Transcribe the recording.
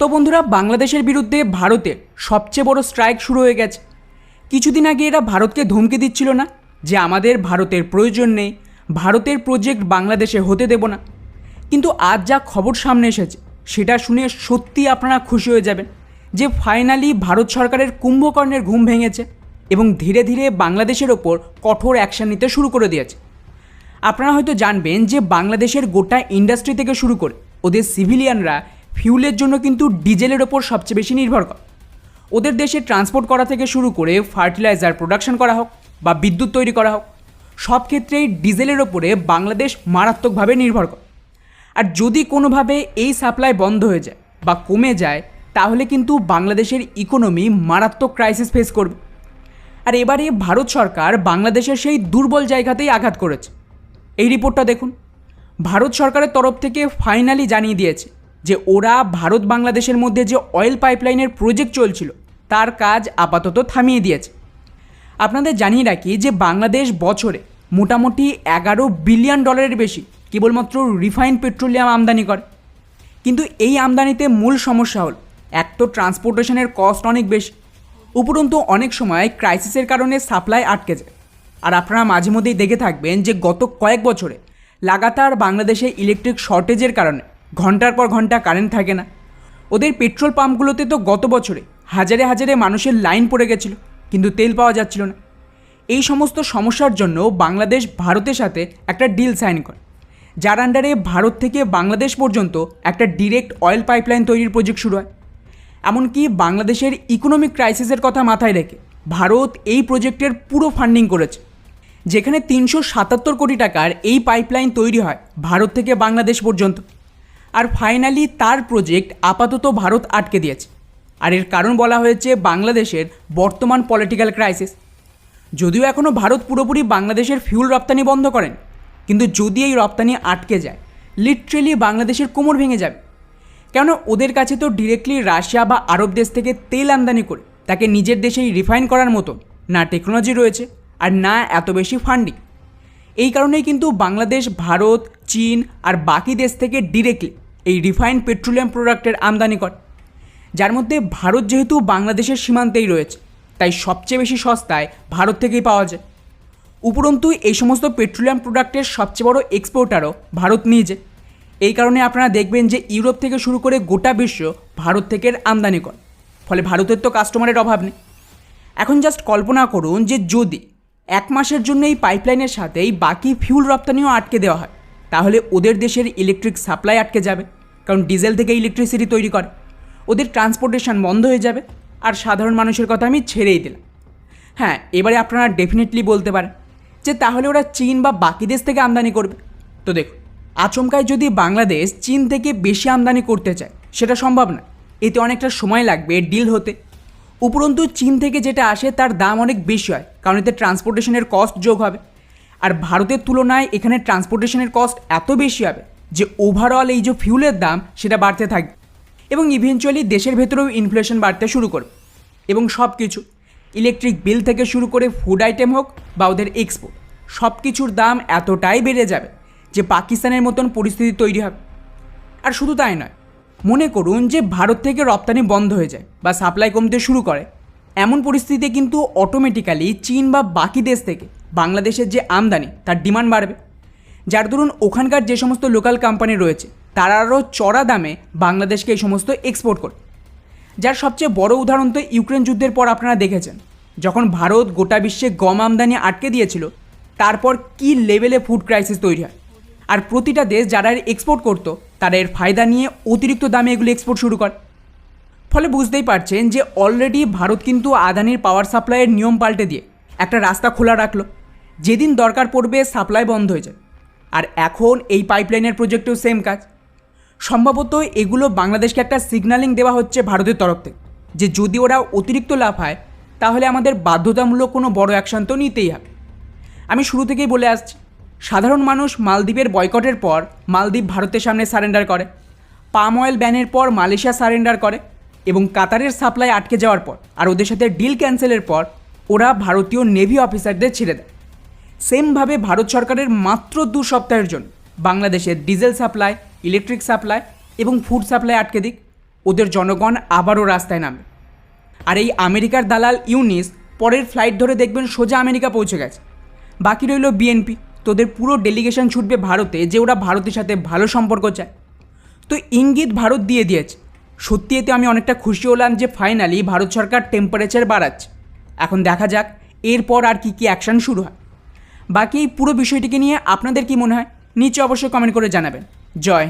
তো বন্ধুরা, বাংলাদেশের বিরুদ্ধে ভারতের সবচেয়ে বড় স্ট্রাইক শুরু হয়ে গেছে। কিছুদিন আগে এরা ভারতকে ধমকে দিচ্ছিল না যে আমাদের ভারতের প্রয়োজন নেই, ভারতের প্রজেক্ট বাংলাদেশে হতে দেব না। কিন্তু আজ যা খবর সামনে এসেছে, সেটা শুনে সত্যি আপনারা খুশি হয়ে যাবেন যে ফাইনালি ভারত সরকারের কুম্ভকর্ণের ঘুম ভেঙেছে এবং ধীরে ধীরে বাংলাদেশের ওপর কঠোর অ্যাকশন নিতে শুরু করে দিয়েছে। আপনারা হয়তো জানবেন যে বাংলাদেশের গোটা ইন্ডাস্ট্রি থেকে শুরু করে ওদের সিভিলিয়ানরা ফিউলের জন্য কিন্তু ডিজেলের ওপর সবচেয়ে বেশি নির্ভর করে। ওদের দেশে ট্রান্সপোর্ট করা থেকে শুরু করে ফার্টিলাইজার প্রোডাকশন করা হোক বা বিদ্যুৎ তৈরি করা হোক, সব ক্ষেত্রেই ডিজেলের ওপরে বাংলাদেশ মারাত্মকভাবে নির্ভর করে। আর যদি কোনোভাবে এই সাপ্লাই বন্ধ হয়ে যায় বা কমে যায়, তাহলে কিন্তু বাংলাদেশের ইকোনমি মারাত্মক ক্রাইসিস ফেস করবে। আর এবারে ভারত সরকার বাংলাদেশের সেই দুর্বল জায়গাতেই আঘাত করেছে। এই রিপোর্টটা দেখুন। ভারত সরকারের তরফ থেকে ফাইনালি জানিয়ে দিয়েছে যে ওরা ভারত বাংলাদেশের মধ্যে যে অয়েল পাইপলাইনের প্রজেক্ট চলছিল, তার কাজ আপাতত থামিয়ে দিয়েছে। আপনাদের জানিয়ে রাখি যে বাংলাদেশ বছরে মোটামুটি এগারো বিলিয়ন ডলারের বেশি কেবলমাত্র রিফাইন্ড পেট্রোলিয়াম আমদানি করে। কিন্তু এই আমদানিতে মূল সমস্যা হল, এক তো ট্রান্সপোর্টেশনের কস্ট অনেক বেশি। উপরন্তু অনেক সময় ক্রাইসিসের কারণে সাপ্লাই আটকে যায়। আর আপনারা মাঝে মধ্যেই দেখে থাকবেন যে গত কয়েক বছরে লাগাতার বাংলাদেশে ইলেকট্রিক শর্টেজের কারণে ঘণ্টার পর ঘণ্টা কারেন্ট থাকে না। ওদের পেট্রোল পাম্পগুলোতে তো গত বছরে হাজারে হাজারে মানুষের লাইন পড়ে গেছিল, কিন্তু তেল পাওয়া যাচ্ছিল না। এই সমস্ত সমস্যার জন্য বাংলাদেশ ভারতের সাথে একটা ডিল সাইন করে। যার আন্ডারে ভারত থেকে বাংলাদেশ পর্যন্ত একটা ডিরেক্ট অয়েল পাইপলাইন তৈরির প্রজেক্ট শুরু হয়। এমনকি বাংলাদেশের ইকোনমিক ক্রাইসিসের কথা মাথায় রেখে ভারত এই প্রজেক্টের পুরো ফান্ডিং করেছে। যেখানে তিনশো সাতাত্তর কোটি টাকার এই পাইপলাইন তৈরি হয় ভারত থেকে বাংলাদেশ পর্যন্ত। আর ফাইনালি তার প্রজেক্ট আপাতত ভারত আটকে দিয়েছে। আর এর কারণ বলা হয়েছে বাংলাদেশের বর্তমান পলিটিক্যাল ক্রাইসিস যদিও এখনও ভারত পুরোপুরি বাংলাদেশের ফিউল রপ্তানি বন্ধ করেন, কিন্তু যদি এই রপ্তানি আটকে যায় লিটারেলি বাংলাদেশের কোমর ভেঙে যাবে। কেননা ওদের কাছে তো ডিরেক্টলি রাশিয়া বা আরব দেশ থেকে তেল আমদানি করে, তাকে নিজের দেশেই রিফাইন করার মতো না টেকনোলজি রয়েছে আর না এত বেশি ফান্ডিং এই কারণেই কিন্তু বাংলাদেশ, ভারত, চীন আর বাকি দেশ থেকে ডিরেক্টলি এই রিফাইন্ড পেট্রোলিয়াম প্রোডাক্টের আমদানি করে। যার মধ্যে ভারত যেহেতু বাংলাদেশের সীমান্তেই রয়েছে, তাই সবচেয়ে বেশি সস্তায় ভারত থেকেই পাওয়া যায়। উপরন্তু, এই সমস্ত পেট্রোলিয়াম প্রোডাক্টের সবচেয়ে বড় এক্সপোর্টারও ভারত নিজে। এই কারণে আপনারা দেখবেন যে ইউরোপ থেকে শুরু করে গোটা বিশ্ব ভারত থেকে আমদানি করে। ফলে ভারতের তো কাস্টমারের অভাব নেই। এখন জাস্ট কল্পনা করুন যে যদি এক মাসের জন্য এই পাইপলাইনের সাথেই বাকি ফিউল রপ্তানিও আটকে দেওয়া হয় তাহলে ওদের দেশের ইলেকট্রিক সাপ্লাই আটকে যাবে, কারণ ডিজেল থেকে ইলেকট্রিসিটি তৈরি করে। ওদের ট্রান্সপোর্টেশন বন্ধ হয়ে যাবে, আর সাধারণ মানুষের কথা আমি ছেড়েই দিলাম। হ্যাঁ এবারে আপনারা ডেফিনেটলি বলতে পারেন যে তাহলে ওরা চীন বা বাকি দেশ থেকে আমদানি করবে। তো দেখুন আচমকায় যদি বাংলাদেশ চীন থেকে বেশি আমদানি করতে চায়, সেটা সম্ভব না। এতে অনেকটা সময় লাগবে ডিল হতে। উপরন্তু চীন থেকে যেটা আসে তার দাম অনেক বেশি হয়, কারণ এতে ট্রান্সপোর্টেশনের কস্ট যোগ হবে। আর ভারতের তুলনায় এখানে ট্রান্সপোর্টেশনের কস্ট এত বেশি হবে যে ওভারঅল এই যে ফিউলের দাম সেটা বাড়তে থাকবে। এবং ইভেনচুয়ালি দেশের ভেতরেও ইনফ্লেশন বাড়তে শুরু করবে। এবং সব কিছু ইলেকট্রিক বিল থেকে শুরু করে ফুড আইটেম হোক বা ওদের এক্সপোর্ট সব কিছুর দাম এতটাই বেড়ে যাবে যে পাকিস্তানের মতন পরিস্থিতি তৈরি হবে। আর শুধু তাই নয়, মনে করুন যে ভারত থেকে রপ্তানি বন্ধ হয়ে যায় বা সাপ্লাই কমতে শুরু করে, এমন পরিস্থিতিতে কিন্তু অটোমেটিক্যালি চীন বা বাকি দেশ থেকে বাংলাদেশের যে আমদানি, তার ডিমান্ড বাড়বে। যার দরুন ওখানকার যে সমস্ত লোকাল কোম্পানি রয়েছে, তারা আরও চড়া দামে বাংলাদেশকে এই সমস্ত এক্সপোর্ট করে যার সবচেয়ে বড় উদাহরণ তো ইউক্রেন যুদ্ধের পর আপনারা দেখেছেন। যখন ভারত গোটা বিশ্বে গম আমদানি আটকে দিয়েছিল, তারপর কি লেভেলে ফুড ক্রাইসিস তৈরি হয়? আর প্রতিটা দেশ যারা এর এক্সপোর্ট করতো, তারা এর ফায়দা নিয়ে অতিরিক্ত দামে এগুলো এক্সপোর্ট শুরু করে। ফলে বুঝতেই পারছেন যে অলরেডি ভারত কিন্তু আদানির পাওয়ার সাপ্লাইয়ের নিয়ম পাল্টে দিয়ে একটা রাস্তা খোলা রাখল। যেদিন দরকার পড়বে সাপ্লাই বন্ধ হয়ে যায়। আর এখন এই পাইপলাইনের প্রজেক্টেও সেম কাজ। সম্ভবত এগুলো বাংলাদেশকে একটা সিগন্যালিং দেওয়া হচ্ছে ভারতের তরফ থেকে, যে যদি ওরা অতিরিক্ত লাভ হয়, তাহলে আমাদের বাধ্যতামূলক কোনো বড় অ্যাকশন তো নিতেই হবে। আমি শুরু থেকেই বলে আসছি, সাধারণ মানুষ মালদ্বীপের বয়কটের পর মালদ্বীপ ভারতের সামনে সারেন্ডার করে পাম অয়েল ব্যানের পর মালয়েশিয়া সারেন্ডার করে এবং কাতারের সাপ্লাই আটকে যাওয়ার পর আর ওদের সাথে ডিল ক্যান্সেলের পর ওরা ভারতীয় নেভি অফিসারদের ছেড়ে দেয়। সেমভাবে ভারত সরকারের মাত্র দু সপ্তাহের জন্য বাংলাদেশের ডিজেল সাপ্লাই, ইলেকট্রিক সাপ্লাই এবং ফুড সাপ্লাই আটকে দিক, ওদের জনগণ আবারও রাস্তায় নামে আর এই আমেরিকার দালাল ইউনিস পরের ফ্লাইট ধরে দেখবেন সোজা আমেরিকা পৌঁছে গেছে। বাকি রইল বিএনপি তোদের পুরো ডেলিগেশন ছুটবে ভারতে যে ওরা ভারতের সাথে ভালো সম্পর্ক চায়। তো ইঙ্গিত ভারত দিয়ে দিয়েছে। সত্যি এতে আমি অনেকটা খুশি হলাম যে ফাইনালি ভারত সরকার টেম্পারেচার বাড়াচ্ছে। এখন দেখা যাক, এরপর আর কি কি অ্যাকশন শুরু হয়। বাকি এই পুরো বিষয়টিকে নিয়ে আপনাদের কি মনে হয়? নিচে অবশ্যই কমেন্ট করে জানাবেন। জয়